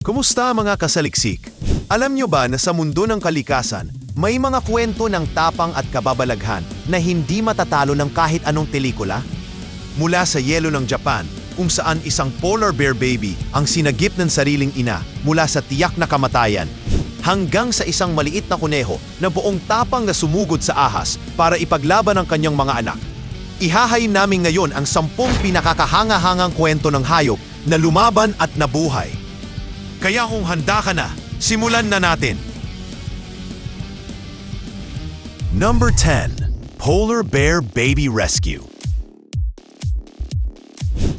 Kumusta mga kasaliksik? Alam nyo ba na sa mundo ng kalikasan, may mga kwento ng tapang at kababalaghan na hindi matatalo ng kahit anong pelikula? Mula sa yelo ng Japan, kung saan isang polar bear baby ang sinagip ng sariling ina mula sa tiyak na kamatayan, hanggang sa isang maliit na kuneho na buong tapang na sumugod sa ahas para ipaglaban ang kanyang mga anak. Ihahayin namin ngayon ang sampung pinakakahanga-hangang kwento ng hayop na lumaban at nabuhay. Kaya kung handa ka na, simulan na natin. Number 10. Polar Bear Baby Rescue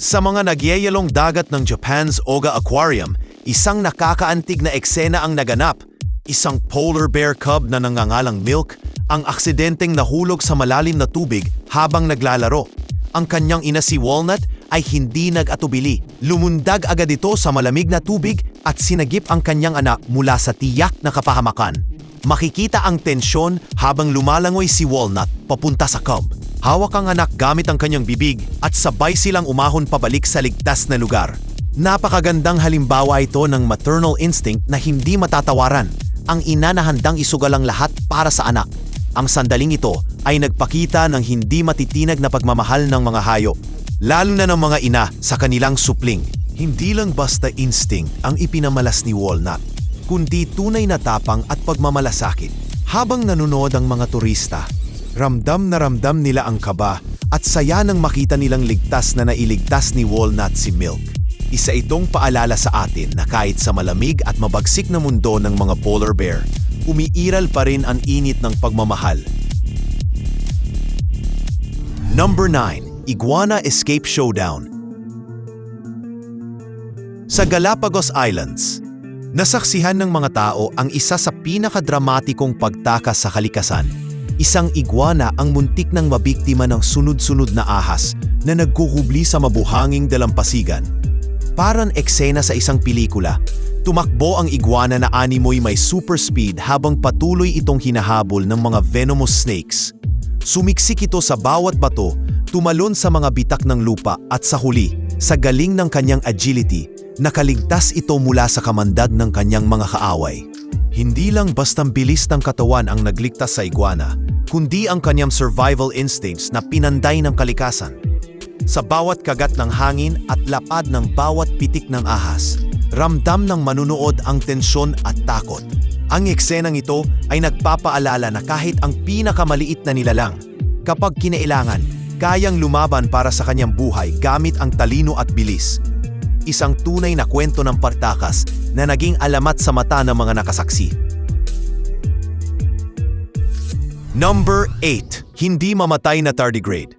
Sa mga nagyayalong dagat ng Japan's Oga Aquarium, isang nakakaantig na eksena ang naganap. Isang polar bear cub na nangangalang Milk ang aksidenteng nahulog sa malalim na tubig habang naglalaro. Ang kanyang ina si Walnut ay hindi nag-atubili. Lumundag agad ito sa malamig na tubig at sinagip ang kanyang anak mula sa tiyak na kapahamakan. Makikita ang tensyon habang lumalangoy si Walnut papunta sa cub. Hawak ang anak gamit ang kanyang bibig at sabay silang umahon pabalik sa ligtas na lugar. Napakagandang halimbawa ito ng maternal instinct na hindi matatawaran. Ang ina na handang isugal ang lahat para sa anak. Ang sandaling ito ay nagpakita ng hindi matitinag na pagmamahal ng mga hayop, lalo na ng mga ina sa kanilang supling. Hindi lang basta instinct ang ipinamalas ni Walnut, kundi tunay na tapang at pagmamalasakit. Habang nanonood ang mga turista, ramdam na ramdam nila ang kaba at saya nang makita nilang ligtas na nailigtas ni Walnut si Milk. Isa itong paalala sa atin na kahit sa malamig at mabagsik na mundo ng mga polar bear, umiiral pa rin ang init ng pagmamahal. Number 9. Iguana Escape Showdown Sa Galapagos Islands, nasaksihan ng mga tao ang isa sa pinakadramatikong pagtakas sa kalikasan. Isang iguana ang muntik ng mabiktima ng sunod-sunod na ahas na nagkuhubli sa mabuhanging dalampasigan. Parang eksena sa isang pelikula, tumakbo ang iguana na animoy may super speed habang patuloy itong hinahabol ng mga venomous snakes. Sumiksik ito sa bawat bato, tumalon sa mga bitak ng lupa at sa huli, sa galing ng kanyang agility, nakaligtas ito mula sa kamandag ng kanyang mga kaaway. Hindi lang bastang bilis ng katawan ang nagligtas sa iguana, kundi ang kanyang survival instincts na pinanday ng kalikasan. Sa bawat kagat ng hangin at lapad ng bawat pitik ng ahas, ramdam ng manunood ang tensyon at takot. Ang eksenang ito ay nagpapaalala na kahit ang pinakamaliit na nilalang, kapag kinailangan, kayang lumaban para sa kanyang buhay gamit ang talino at bilis. Isang tunay na kwento ng partakas na naging alamat sa mata ng mga nakasaksi. Number 8. Hindi mamatay na tardigrade.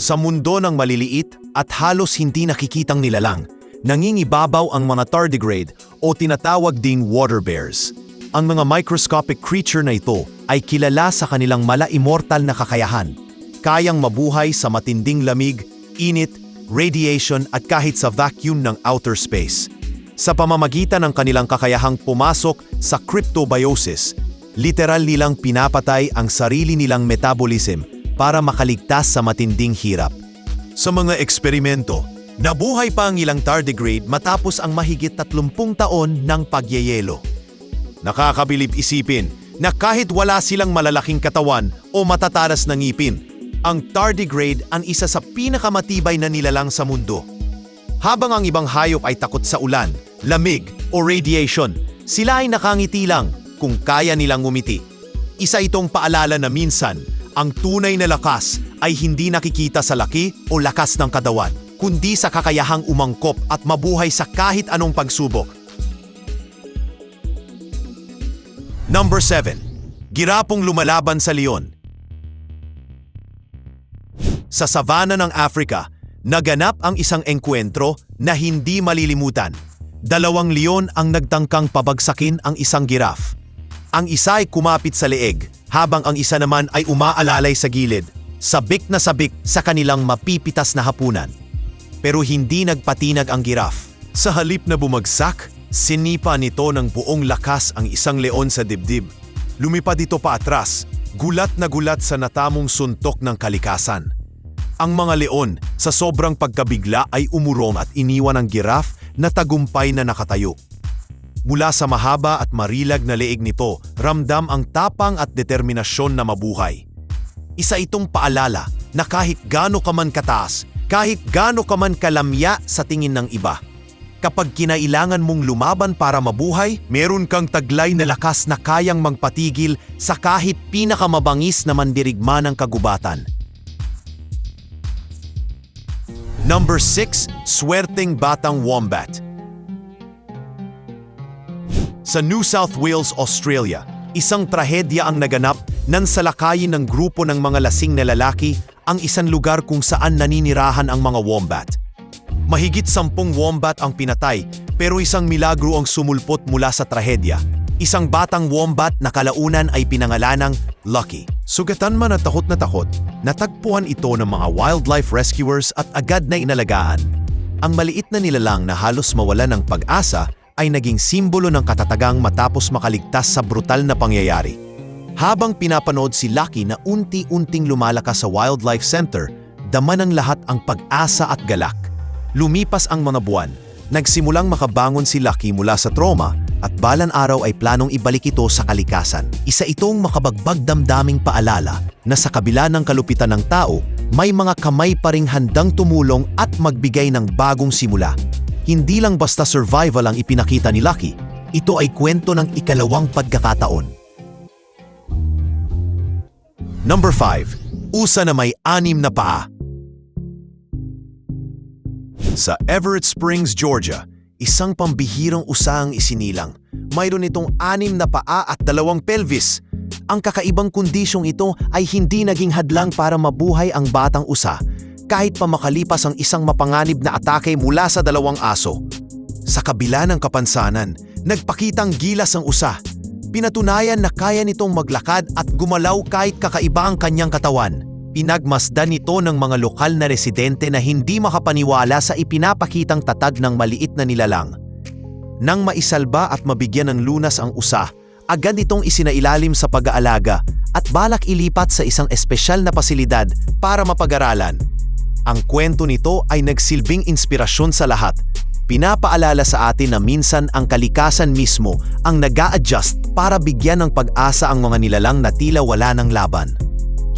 Sa mundo ng maliliit at halos hindi nakikitang nilalang, nangingibabaw ang mga tardigrade o tinatawag ding water bears. Ang mga microscopic creature na ito ay kilala sa kanilang mala-immortal na kakayahan. Kayang mabuhay sa matinding lamig, init, radiation at kahit sa vacuum ng outer space. Sa pamamagitan ng kanilang kakayahang pumasok sa cryptobiosis, literal nilang pinapatay ang sarili nilang metabolism para makaligtas sa matinding hirap. Sa mga eksperimento, nabuhay pa ang ilang tardigrade matapos ang mahigit 30 taon ng pagyeyelo. Nakakabilib isipin na kahit wala silang malalaking katawan o matataras na ngipin, ang tardigrade ang isa sa pinakamatibay na nilalang sa mundo. Habang ang ibang hayop ay takot sa ulan, lamig o radiation, sila ay nakangiti lang kung kaya nilang umiti. Isa itong paalala na minsan, ang tunay na lakas ay hindi nakikita sa laki o lakas ng kadawan, kundi sa kakayahang umangkop at mabuhay sa kahit anong pagsubok. Number 7. Girapong lumalaban sa leon. Sa savana ng Africa, naganap ang isang engkwentro na hindi malilimutan. Dalawang leon ang nagtangkang pabagsakin ang isang giraffe. Ang isa ay kumapit sa leeg, habang ang isa naman ay umaalalay sa gilid, sabik na sabik sa kanilang mapipitas na hapunan. Pero hindi nagpatinag ang giraffe. Sa halip na bumagsak, sinipa nito ng buong lakas ang isang leon sa dibdib. Lumipad ito pa atras, gulat na gulat sa natamong suntok ng kalikasan. Ang mga leon, sa sobrang pagkabigla ay umurong at iniwan ang giraffe na tagumpay na nakatayo. Mula sa mahaba at marilag na leeg nito, ramdam ang tapang at determinasyon na mabuhay. Isa itong paalala na kahit gaano ka man kataas, kahit gaano ka man kalamya sa tingin ng iba, kapag kinailangan mong lumaban para mabuhay, meron kang taglay na lakas na kayang magpatigil sa kahit pinakamabangis na mandirigma ng kagubatan. Number 6, Swerteng Batang Wombat. Sa New South Wales, Australia, isang trahedya ang naganap nang salakayin ng grupo ng mga lasing na lalaki ang isang lugar kung saan naninirahan ang mga wombat. Mahigit sampung wombat ang pinatay pero isang milagro ang sumulpot mula sa trahedya. Isang batang wombat na kalaunan ay pinangalanang Lucky. Sugatan man at takot na takot, natagpuan ito ng mga wildlife rescuers at agad na inalagaan. Ang maliit na nilalang na halos mawala ng pag-asa ay naging simbolo ng katatagang matapos makaligtas sa brutal na pangyayari. Habang pinapanood si Lucky na unti-unting lumalakas sa Wildlife Center, dama ng lahat ang pag-asa at galak. Lumipas ang mga buwan, nagsimulang makabangon si Lucky mula sa trauma at balan araw ay planong ibalik ito sa kalikasan. Isa itong makabagbag damdaming paalala na sa kabila ng kalupitan ng tao, may mga kamay pa ring handang tumulong at magbigay ng bagong simula. Hindi lang basta survival ang ipinakita ni Lucky, ito ay kwento ng ikalawang pagkakataon. Number 5. Usa na may anim na paa. Sa Everett Springs, Georgia, isang pambihirang usa ang isinilang. Mayroon itong anim na paa at dalawang pelvis. Ang kakaibang kondisyong ito ay hindi naging hadlang para mabuhay ang batang usa kahit pa makalipas ang isang mapanganib na atake mula sa dalawang aso. Sa kabila ng kapansanan, nagpakitang gilas ang usa. Pinatunayan na kaya nitong maglakad at gumalaw kahit kakaiba ang kanyang katawan. Pinagmasdan nito ng mga lokal na residente na hindi makapaniwala sa ipinapakitang tatag ng maliit na nilalang. Nang maisalba at mabigyan ng lunas ang usa, agad itong isinailalim sa pag-aalaga at balak ilipat sa isang espesyal na pasilidad para mapag-aralan. Ang kwento nito ay nagsilbing inspirasyon sa lahat. Pinapaalala sa atin na minsan ang kalikasan mismo ang nag adjust para bigyan ng pag-asa ang mga nilalang na tila wala ng laban.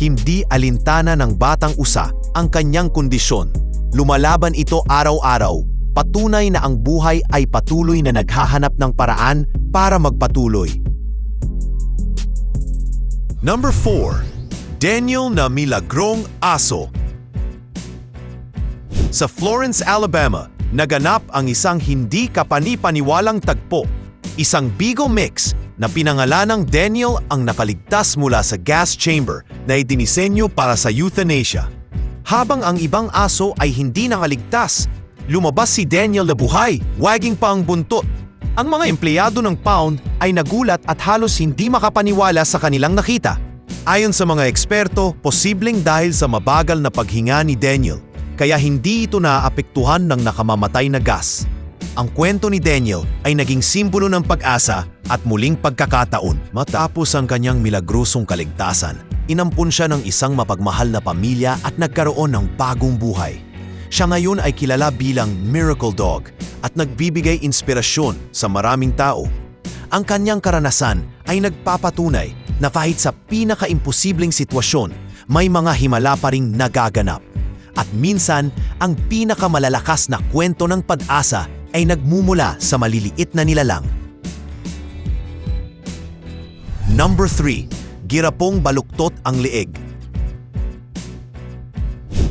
Hindi alintana ng batang usa ang kanyang kondisyon. Lumalaban ito araw-araw, patunay na ang buhay ay patuloy na naghahanap ng paraan para magpatuloy. Number 4. Daniel na Milagrong Aso sa Florence, Alabama, naganap ang isang hindi kapani-paniwalang tagpo. Isang Bigo Mix na pinangalanang Daniel ang nakaligtas mula sa gas chamber na idinisenyo para sa euthanasia. Habang ang ibang aso ay hindi nakaligtas, lumabas si Daniel na buhay, waging pa ang buntot. Ang mga empleyado ng Pound ay nagulat at halos hindi makapaniwala sa kanilang nakita. Ayon sa mga eksperto, posibleng dahil sa mabagal na paghinga ni Daniel kaya hindi ito naapektuhan ng nakamamatay na gas. Ang kwento ni Daniel ay naging simbolo ng pag-asa at muling pagkakataon. Matapos ang kanyang milagrosong kaligtasan, inampun siya ng isang mapagmahal na pamilya at nagkaroon ng bagong buhay. Siya ngayon ay kilala bilang Miracle Dog at nagbibigay inspirasyon sa maraming tao. Ang kanyang karanasan ay nagpapatunay na kahit sa pinaka-imposibleng sitwasyon, may mga himala pa ring nagaganap. At minsan, ang pinakamalalakas na kwento ng pag-asa ay nagmumula sa maliliit na nilalang. Number 3. Girapong baluktot ang leeg.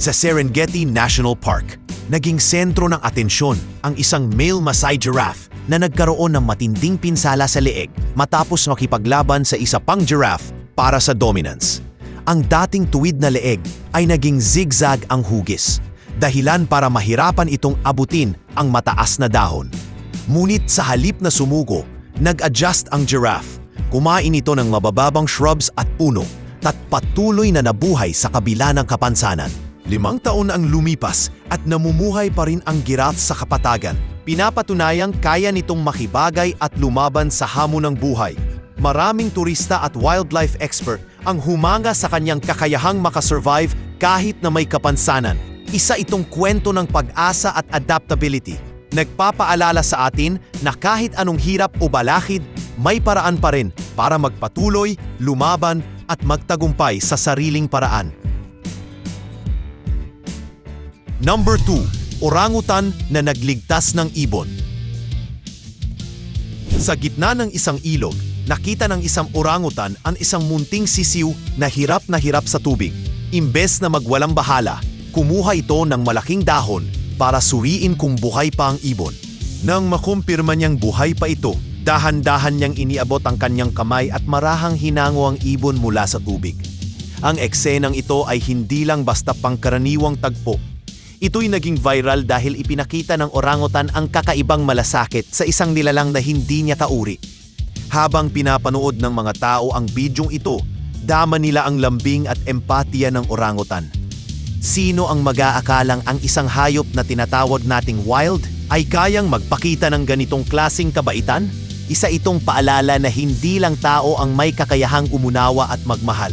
Sa Serengeti National Park, naging sentro ng atensyon ang isang male Maasai giraffe na nagkaroon ng matinding pinsala sa leeg matapos makipaglaban sa isa pang giraffe para sa dominance ang dating tuwid na leeg ay naging zigzag ang hugis, dahilan para mahirapan itong abutin ang mataas na dahon. Ngunit sa halip na sumugo, nag-adjust ang giraffe. Kumain ito ng mabababang shrubs at puno at patuloy na nabuhay sa kabila ng kapansanan. Limang taon ang lumipas at namumuhay pa rin ang giraffe sa kapatagan. Pinapatunayang kaya nitong makibagay at lumaban sa hamon ng buhay. Maraming turista at wildlife expert ang humanga sa kanyang kakayahang makasurvive kahit na may kapansanan. Isa itong kwento ng pag-asa at adaptability. nagpapaalala sa atin na kahit anong hirap o balakid, may paraan pa rin para magpatuloy, lumaban at magtagumpay sa sariling paraan. Number 2. Orangutan na nagligtas ng ibon. Sa gitna ng isang ilog, nakita ng isang orangutan ang isang munting sisiw na hirap na hirap sa tubig. Imbes na magwalang bahala, kumuha ito ng malaking dahon para suriin kung buhay pa ang ibon. Nang makumpirma niyang buhay pa ito, dahan-dahan niyang iniabot ang kanyang kamay at marahang hinango ang ibon mula sa tubig. Ang eksenang ito ay hindi lang basta pangkaraniwang tagpo. Ito'y naging viral dahil ipinakita ng orangutan ang kakaibang malasakit sa isang nilalang na hindi niya kauri. Habang pinapanood ng mga tao ang bidyong ito, dama nila ang lambing at empatiya ng orangutan. Sino ang mag-aakalang ang isang hayop na tinatawag nating wild ay kayang magpakita ng ganitong klasing kabaitan? Isa itong paalala na hindi lang tao ang may kakayahang umunawa at magmahal.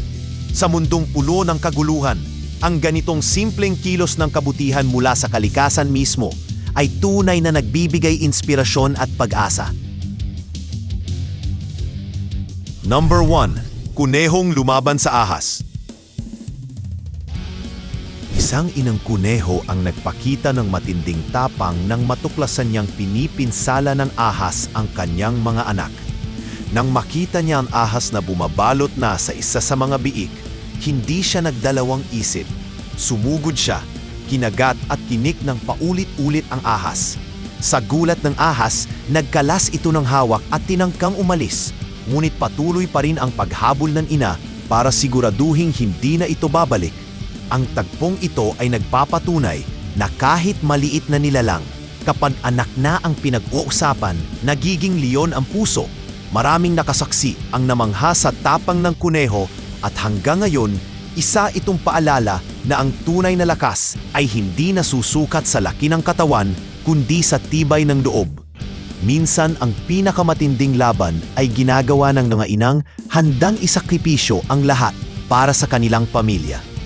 Sa mundong pulo ng kaguluhan, ang ganitong simpleng kilos ng kabutihan mula sa kalikasan mismo ay tunay na nagbibigay inspirasyon at pag-asa. Number 1. Kunehong lumaban sa ahas. Isang inang kuneho ang nagpakita ng matinding tapang nang matuklasan niyang pinipinsala ng ahas ang kanyang mga anak. Nang makita niya ang ahas na bumabalot na sa isa sa mga biik, hindi siya nagdalawang isip. Sumugod siya, kinagat at kinik ng paulit-ulit ang ahas. Sa gulat ng ahas, nagkalas ito ng hawak at tinangkang umalis. Ngunit patuloy pa rin ang paghabol ng ina para siguraduhing hindi na ito babalik. Ang tagpong ito ay nagpapatunay na kahit maliit na nilalang, kapag anak na ang pinag-uusapan, nagiging leon ang puso. Maraming nakasaksi ang namangha sa tapang ng kuneho at hanggang ngayon, isa itong paalala na ang tunay na lakas ay hindi nasusukat sa laki ng katawan kundi sa tibay ng loob. Minsan ang pinakamatinding laban ay ginagawa ng mga inang handang isakripisyo ang lahat para sa kanilang pamilya.